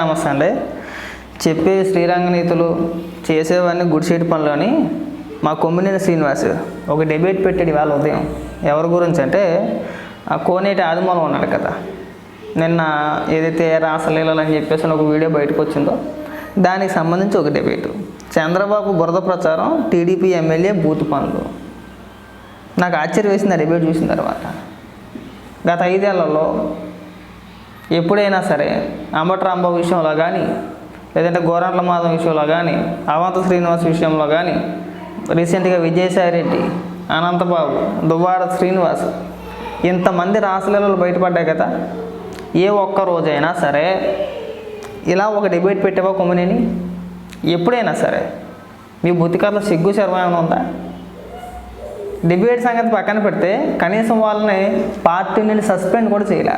నమస్తే అండి. చెప్పే శ్రీరంగ నీతులు చేసేవన్నీ గుడిసేటి అని మా కొమ్మినేని శ్రీనివాస్ ఒక డెబేట్ పెట్టాడు ఇవాళ ఉదయం. ఎవరి గురించి అంటే ఆ కోనేటి ఆదిమూలం ఉన్నాడు కదా. నిన్న ఏదైతే రాసలీలలు అని చెప్పేసి ఒక వీడియో బయటకు వచ్చిందో దానికి సంబంధించి ఒక డెబేట్ చంద్రబాబు బురద ప్రచారం టీడీపీ ఎమ్మెల్యే బూత్ పనులు. నాకు ఆశ్చర్యం వేసింది ఆ డెబేట్ చూసిన తర్వాత. గత ఐదేళ్ళలో ఎప్పుడైనా సరే అంబటి విషయంలో కానీ లేదంటే గోరంట్ల మాధవ్ విషయంలో కానీ అవంత శ్రీనివాస్ విషయంలో కానీ రీసెంట్గా విజయసాయి రెడ్డి అనంతబాబు దువ్వాడ శ్రీనివాస్ ఇంతమంది రాసలీలలు బయటపడ్డాయి కదా. ఏ ఒక్క రోజైనా సరే ఇలా ఒక డిబేట్ పెట్టావా కొమ్మనేని? ఎప్పుడైనా సరే. మీ బుద్ధికర్లో సిగ్గు శర్మ ఉందా? డిబేట్ సంగతి పక్కన పెడితే కనీసం వాళ్ళని పార్టీ నుండి సస్పెండ్ కూడా చేయలే.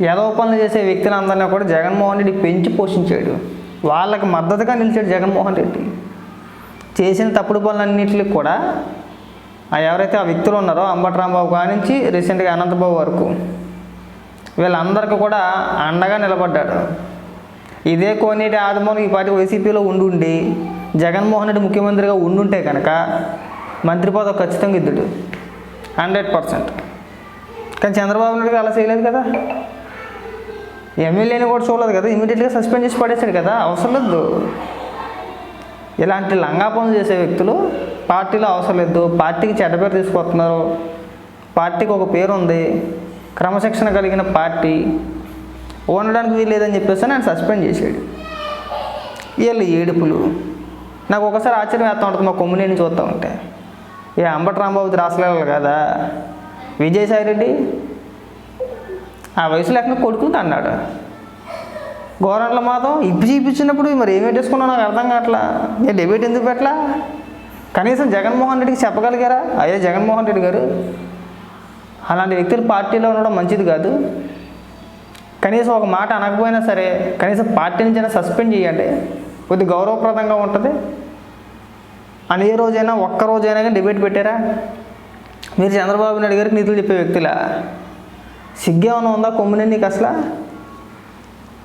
ఏదో పనులు చేసే వ్యక్తులందరినీ కూడా జగన్మోహన్ రెడ్డి పెంచి పోషించాడు. వాళ్ళకి మద్దతుగా నిలిచాడు జగన్మోహన్ రెడ్డి. చేసిన తప్పుడు పనులన్నింటికి కూడా ఆ ఎవరైతే ఆ వ్యక్తులు ఉన్నారో అంబటరాంబాబు కానించి రీసెంట్గా అనంతబాబు వరకు వీళ్ళందరికీ కూడా అండగా నిలబడ్డాడు. ఇదే కోనేటి ఆదిమూలం ఈ పార్టీ వైసీపీలో ఉండుండి జగన్మోహన్ రెడ్డి ముఖ్యమంత్రిగా ఉండుంటే కనుక మంత్రి పదవి ఖచ్చితంగా ఇద్దుడు. Hundred percent. కానీ చంద్రబాబు నాయుడు అలా చేయలేదు కదా? ఎమ్మెల్యేని కూడా చూడలేదు కదా ఇమీడియట్గా సస్పెండ్ చేసి పడేశాడు కదా అవసరం లేదు. ఇలాంటి లంగా పనులు చేసే వ్యక్తులు పార్టీలో అవసరం లేదు పార్టీకి చెడ్డ పేరు తీసుకొస్తున్నారు పార్టీకి ఒక పేరు ఉంది క్రమశిక్షణ కలిగిన పార్టీ ఉండడానికి వీల్లేదని చెప్పేసి ఆయన సస్పెండ్ చేశాడు. వీళ్ళు ఏడుపులు. నాకు ఒకసారి ఆశ్చర్యం వేస్తూ ఉంటుంది మా కొమ్మినేని చూస్తూ ఉంటే. ఏ అంబటి రాంబాబు రాసలేవాలి కదా? విజయసాయి రెడ్డి? ఆ వయసులో ఎక్కడ కొడుకుని అన్నాడు గోరంట్ల మాత్రం ఇప్పి చూపించినప్పుడు మరి ఏమి పెట్టేసుకున్నావు నాకు అర్థం కావట్లా? నేను డెబేట్ ఎందుకు పెట్టలా? కనీసం జగన్మోహన్ రెడ్డికి చెప్పగలిగారా? అయ్యా జగన్మోహన్ రెడ్డి గారు అలాంటి వ్యక్తులు పార్టీలో ఉండడం మంచిది కాదు. కనీసం ఒక మాట అనకపోయినా సరే కనీసం పార్టీ నుంచి అయినా సస్పెండ్ చేయండి. కొద్ది గౌరవప్రదంగా ఉంటుంది. అని ఏ రోజైనా ఒక్క రోజైనా కానీ డిబేట్ పెట్టారా? మీరు చంద్రబాబు నాయుడు గారికి నిధులు చెప్పే వ్యక్తులా? సిగ్గేమన్నా ఉందా కొమ్మునే నీకు అసలు?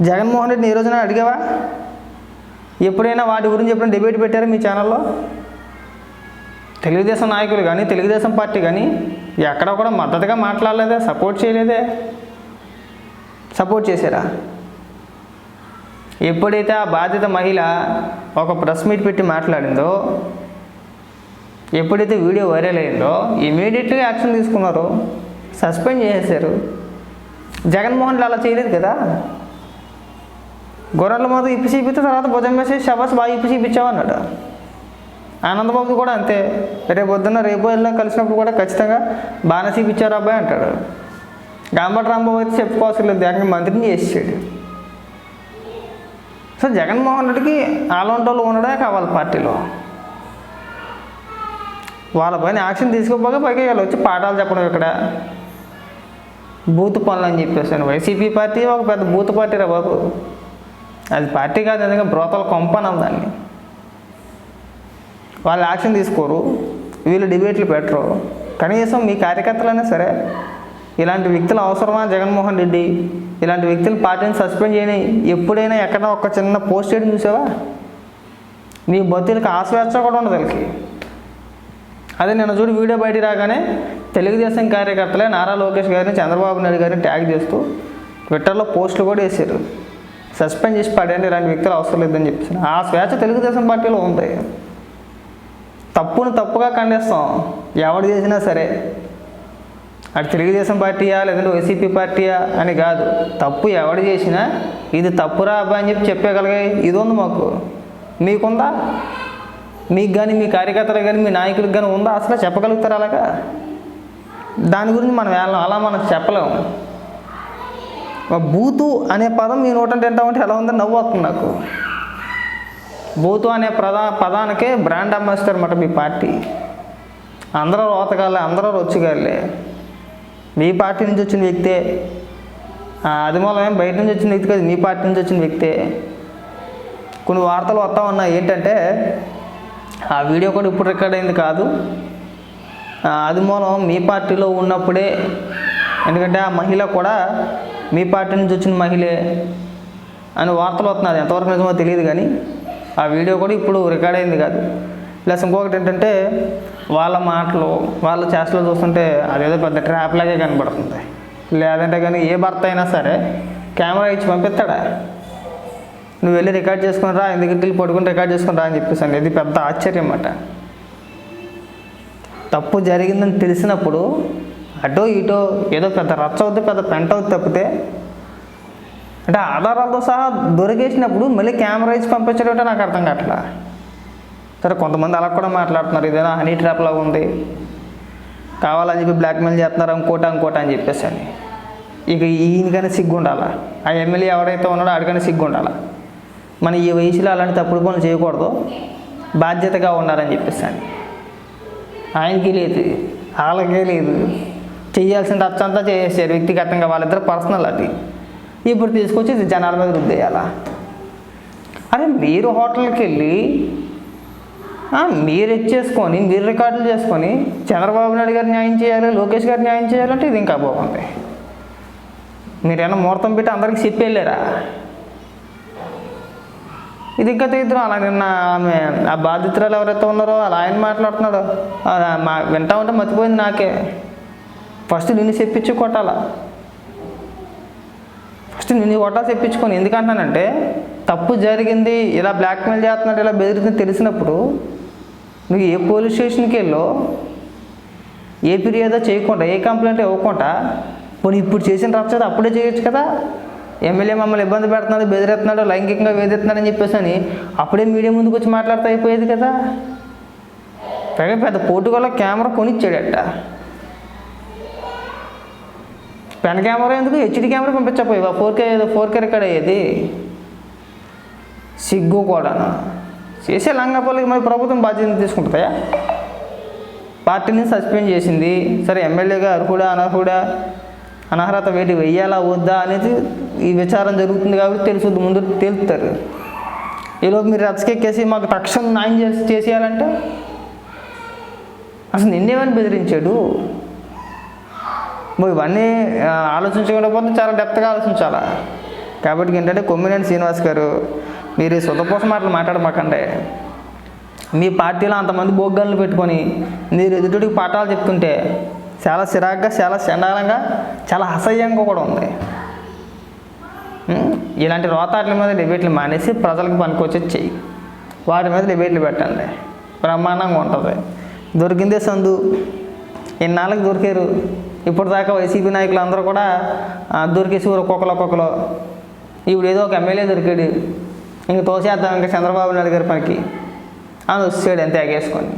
జగన్మోహన్ రెడ్డిని ఏ రోజున అడిగావా? ఎప్పుడైనా వాటి గురించి ఎప్పుడైనా డిబేట్ పెట్టారా మీ ఛానల్లో తెలుగుదేశం నాయకులు కానీ తెలుగుదేశం పార్టీ కానీ ఎక్కడ కూడా మద్దతుగా మాట్లాడలేదే సపోర్ట్ చేయలేదే. సపోర్ట్ చేశారా? ఎప్పుడైతే ఆ బాధిత మహిళ ఒక ప్రెస్ మీట్ పెట్టి మాట్లాడిందో ఎప్పుడైతే వీడియో వైరల్ అయిందో ఇమీడియట్గా యాక్షన్ తీసుకున్నారు సస్పెండ్ చేసేసారు జగన్మోహన్ అలా చేయలేదు కదా? గొర్రెల మాత్రం ఇప్పి చూపిస్తే తర్వాత భుజం వేసి శబాస్ బాగా ఇప్పి చూపించావు అన్నాడు. ఆనందబాబు కూడా అంతే. రేపు పొద్దున్న రేపు వెళ్ళిన కలిసినప్పుడు కూడా ఖచ్చితంగా బాగానే చూపించారు అబ్బాయి అంటాడు. గాంబటి రాంబాబు అయితే చెప్పుకోవాల్సిన లేదు. ఏకంగా మంత్రిని చేసాడు సో జగన్మోహన్ రెడ్డికి అలాంటి ఉండడమే కావాలి పార్టీలో. వాళ్ళపైన యాక్షన్ తీసుకోపోగా పైకి వీళ్ళు వచ్చి పాఠాలు చెప్పడం ఇక్కడ. బూత్ పనులు అని చెప్పేసాను వైసీపీ పార్టీ ఒక పెద్ద బూత్ పార్టీ రా బాబు. అది పార్టీ కాదు ఎందుకంటే బ్రోతల కొంపనం దాన్ని. వాళ్ళు యాక్షన్ తీసుకోరు వీళ్ళు డిబేట్లు పెట్టరు. కనీసం మీ కార్యకర్తలైనా సరే ఇలాంటి వ్యక్తులు అవసరమా? జగన్మోహన్ రెడ్డి ఇలాంటి వ్యక్తులు పార్టీని సస్పెండ్ చేయని ఎప్పుడైనా ఎక్కడ ఒక చిన్న పోస్ట్ చేయడం చూసావా? నీ బతులకి ఆశవేచ్చ కూడా ఉండదు వీళ్ళకి. అదే నిన్న చూడు వీడియో బయట రాగానే తెలుగుదేశం కార్యకర్తలే నారా లోకేష్ గారిని చంద్రబాబు నాయుడు గారిని ట్యాగ్ చేస్తూ ట్విట్టర్లో పోస్టులు కూడా వేసారు. సస్పెండ్ చేసి పడేయండి ఇలాంటి వ్యక్తులు అవసరం లేదని చెప్పేసి. ఆ స్వేచ్ఛ తెలుగుదేశం పార్టీలో ఉంది. తప్పును తప్పుగా ఖండిస్తాం. ఎవడు చేసినా సరే. అటు తెలుగుదేశం పార్టీయా లేదంటే వైసీపీ పార్టీయా అని కాదు. తప్పు ఎవడు చేసినా ఇది తప్పురా అబ్బా అని చెప్పి చెప్పగలిగాయి ఇది ఉంది మాకు. మీకుందా? మీకు కానీ మీ కార్యకర్తలకు కానీ మీ నాయకులకు కానీ ఉందా? అసలు చెప్పగలుగుతారు అలాగా? దాని గురించి మనం వెళ్ళం అలా మనం చెప్పలేము బూతు అనే పదం మీ నోటంటే ఉంటే ఎలా ఉందని నవ్వు వస్తుంది నాకు. బూతు అనే ప్రధా పదానికే బ్రాండ్ అంబాసిడర్ అన్నమాట మీ పార్టీ. అందరూ రోతగాలే అందరూ రొచ్చుగాలే మీ పార్టీ నుంచి వచ్చిన వ్యక్తే. అది మూలమే బయట నుంచి వచ్చిన వ్యక్తి కాదు మీ పార్టీ నుంచి వచ్చిన వ్యక్తే. కొన్ని వార్తలు వస్తూ ఉన్నాయి ఏంటంటే ఆ వీడియో కూడా ఇప్పుడు రికార్డ్ అయింది కాదు. అది మూలం మీ పార్టీలో ఉన్నప్పుడే. ఎందుకంటే ఆ మహిళ కూడా మీ పార్టీ నుంచి వచ్చిన మహిళే అని వార్తలు వస్తున్నది ఎంతవరకు నిజమో తెలియదు కానీ ఆ వీడియో కూడా ఇప్పుడు రికార్డ్ అయింది కాదు. ప్లస్ ఇంకొకటి ఏంటంటే వాళ్ళ మాటలు వాళ్ళ చేష్టలు చూస్తుంటే అదేదో పెద్ద ట్రాప్ లాగే కనబడుతుంది. లేదంటే కానీ ఏ భర్త అయినా సరే కెమెరా ఇచ్చి పంపిస్తాడా? నువ్వు వెళ్ళి రికార్డ్ చేసుకుని రా ఎందుకంటే వెళ్ళి పడుకుని రికార్డ్ చేసుకుని రా అని అండి ఇది పెద్ద ఆశ్చర్యం అన్నమాట. తప్పు జరిగిందని తెలిసినప్పుడు అటో ఇటో ఏదో పెద్ద రచ్చ అవుద్ది పెద్ద పెంట తప్పితే అంటే ఆధారాలతో సహా దొరికేసినప్పుడు మళ్ళీ కెమెరా ఇచ్చి పంపించడం అంటే నాకు అర్థం కావట్లా? సరే కొంతమంది అలా కూడా మాట్లాడుతున్నారు ఇదేనా హనీ ట్రాప్ లాగా ఉంది. కావాలని చెప్పి బ్లాక్మెయిల్ చేస్తున్నారు ఇంకోట ఇంకోట అని చెప్పేసి అని. ఇక ఈయనకైనా సిగ్గు ఉండాలా ఆ ఎమ్మెల్యే ఎవరైతే ఉన్నాడో ఆడికైనా సిగ్గు ఉండాలా మన ఈ వయసులో అలాంటి తప్పుడు పనులు చేయకూడదు. బాధ్యతగా ఉండాలని చెప్పేసి అని. ఆయనకి లేదు వాళ్ళకే లేదు. చేయాల్సిన రచ్చంతా చేసేసారు వ్యక్తిగతంగా వాళ్ళిద్దరు పర్సనల్ అది. ఇప్పుడు తీసుకొచ్చి ఇది జనాల మీద రుద్దేయాలా? అరే మీరు హోటల్కి వెళ్ళి మీరు ఇచ్చేసుకొని మీరు రికార్డులు చేసుకొని చంద్రబాబు నాయుడు గారు న్యాయం చేయాలి లోకేష్ గారు న్యాయం చేయాలంటే ఇది ఇంకా బాగుంది. మీరేమన్నా ముహూర్తం పెట్టి అందరికి చెప్పి వెళ్ళారా? ఇది ఇంకా తీద్దాం. అలా నిన్న ఆమె ఆ బాధితురాలు ఎవరైతే ఉన్నారో అలా ఆయన మాట్లాడుతున్నాడు. అలా మా వింటా ఉంటే మర్చిపోయింది నాకే. ఫస్ట్ నిన్ను చెప్పించి కొట్టాలా? ఫస్ట్ నిన్ను కొట్టాలి చెప్పించుకొని. ఎందుకంటానంటే తప్పు జరిగింది ఇలా బ్లాక్మెయిల్ చేస్తున్నాడు ఇలా బెదిరింది తెలిసినప్పుడు నువ్వు ఏ పోలీస్ స్టేషన్కి వెళ్ళో ఏ ఫిర్యాదో చేయకుండా ఏ కంప్లైంట్ ఇవ్వకుండా పోనీ ఇప్పుడు చేసిన రచ్చదు అప్పుడే చేయొచ్చు కదా? ఎమ్మెల్యే మమ్మల్ని ఇబ్బంది పెడుతున్నాడు బెదిరెత్తున్నాడు లైంగికంగా వేధిస్తున్నాడు అని చెప్పేసి అని అప్పుడే మీడియా ముందుకు వచ్చి మాట్లాడుతూ అయిపోయేది కదా. పైగా పెద్ద పోటుగల కెమెరా కొనిచ్చాడట. పెన్ కెమెరా ఎందుకు? HD camera పంపించకపోయావా? Four K four K record అయ్యేది. సిగ్గు కూడా చేసే లంగపల్లికి మరి ప్రభుత్వం బాధ్యత తీసుకుంటుందా? పార్టీని సస్పెండ్ చేసింది. సరే ఎమ్మెల్యేగా అర్హుడా అనర్హుడా అనర్హత వేటి వెయ్యాలా వద్దా అనేది ఈ విచారం జరుగుతుంది కాబట్టి తెలుసుద్ది ముందు తేలుతారు. ఈలోపు మీరు రచ్చకెక్కేసి మాకు తక్షణం న్యాయం చేసి చేసేయాలంటే? అసలు నిన్నేమని బెదిరించాడు? ఇవన్నీ ఆలోచించకుండా పోతే చాలా డెప్త్గా ఆలోచించాలా? కాబట్టి ఏంటంటే కొమ్మినేని శ్రీనివాస్ గారు మీరు ఈ సుతపోస మాటలు మాట్లాడమాకండి. మీ పార్టీలో అంతమంది బొగ్గలను పెట్టుకొని మీరు ఎదుటికి పాఠాలు చెప్తుంటే చాలా చిరాగ్గా చాలా చండాలంగా చాలా అసహ్యంగా కూడా ఉంది. ఇలాంటి రోతాట్ల మీద డిబేట్లు మానేసి ప్రజలకు పనికొచ్చేది చెయ్యి. వాటి మీద డిబేట్లు పెట్టండి. బ్రహ్మాండంగా ఉంటుంది. దొరికిందే సందు. ఇన్నాళ్ళకి దొరికారు. ఇప్పుడు దాకా వైసీపీ నాయకులు అందరూ కూడా దొరికేసి ఊరు ఒక్కొక్కరు ఒక్కొక్కరు. ఇప్పుడు ఏదో ఒక ఎమ్మెల్యే దొరికాడు. ఇంక తోసేద్దాం ఇంకా చంద్రబాబు నాయుడు గారి పనికి. అని వచ్చాడు అంతే ఎగేసుకొని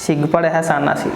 సిగ్గుపడే సన్నాసి.